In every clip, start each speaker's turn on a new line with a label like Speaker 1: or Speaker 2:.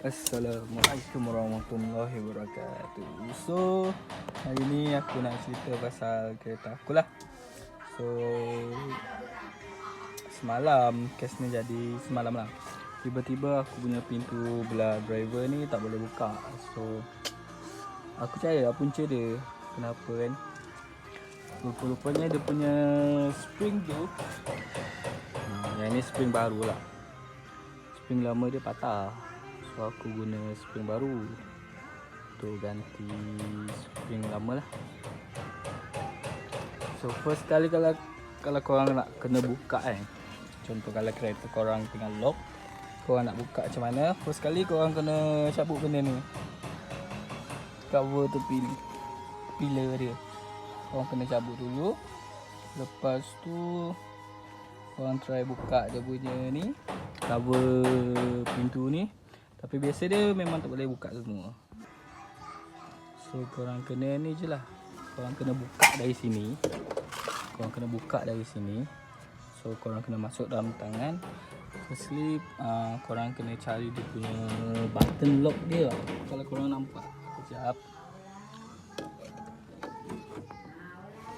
Speaker 1: Assalamualaikum warahmatullahi wabarakatuh. So Hari ni aku nak cerita pasal kereta aku lah. So Semalam Kes ni jadi semalam lah. Tiba-tiba aku punya pintu belah driver ni tak boleh buka. So Aku cari lah punca dia. Kenapa kan? Rupa-rupanya dia punya spring tu Yang ni spring baru lah. Spring lama dia patah So aku guna spring baru. Untuk ganti spring lama lah. So first kali kalau kalau korang nak kena buka kan Contoh kalau kereta korang tengah lock Korang nak buka macam mana First kali korang kena cabut benda ni. Cover tepi ni. Pillar dia. Korang kena cabut dulu. Lepas tu Korang try buka dia punya ni. Cover pintu ni Tapi biasa dia memang tak boleh buka semua. So korang kena ni je lah. Korang kena buka dari sini. Korang kena buka dari sini. So korang kena masuk dalam tangan. Firstly uh, korang kena cari dia punya button lock dia Kalau korang nampak Sekejap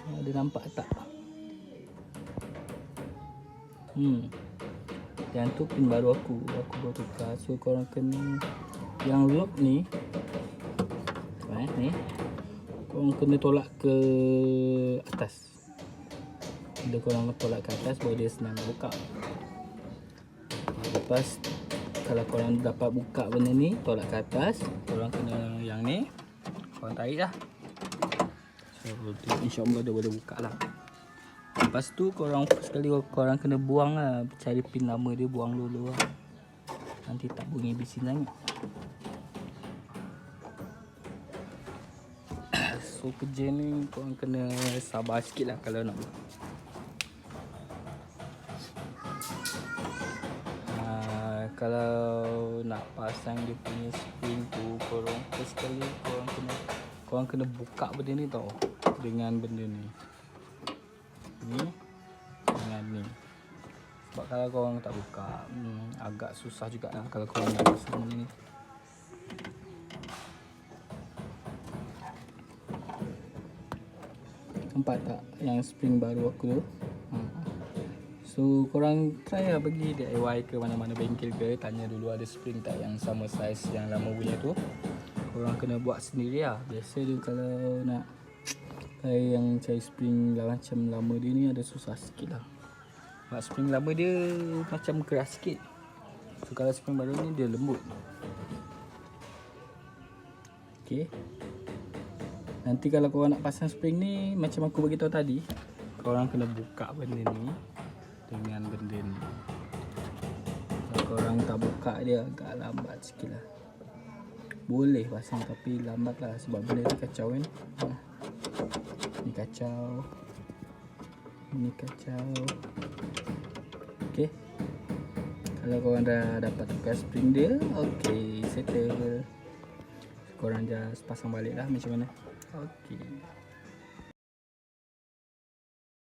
Speaker 1: Ada nampak tak? Hmm Yang tu pin baru aku. Aku baru tukar. So korang kena Yang lock ni eh, Ni Korang kena tolak ke atas. Bila korang tolak ke atas Baru dia senang nak buka. Lepas Kalau korang dapat buka benda ni Tolak ke atas Korang kena yang ni. Korang tarik lah. So insyaAllah dia boleh buka lah Lepas tu korang sekali korang kena buang lah. Cari pin lama dia buang dulu lah. Nanti tak bunyi bising sangat. So kerja ni korang kena sabar sikit lah kalau nak. Uh, kalau nak pasang dia punya spring tu korang first kali korang kena korang kena buka benda ni tau. Dengan benda ni ni dengan ni. Sebab kalau korang tak buka hmm, agak susah juga lah kalau korang nak pasang ni. Nampak tak yang spring baru aku tu? Hmm. So korang try lah pergi DIY ke mana-mana bengkel ke Tanya dulu ada spring tak yang sama size yang lama punya tu. Korang kena buat sendiri lah. Biasa dia kalau nak Kayak yang cari spring lah macam lama dia ni ada susah sikit lah. Sebab spring lama dia macam keras sikit. So kalau spring baru ni dia lembut. Okay Nanti kalau korang nak pasang spring ni Macam aku beritahu tadi Korang kena buka benda ni dengan benda ni. Kalau korang tak buka dia agak lambat sikit lah. Boleh pasang tapi lambat lah sebab benda ni kacau kan. Ni kacau. Ni kacau. Ok kalau korang dah dapat tukar spring dia ok settle. Korang just pasang balik lah macam mana. Ok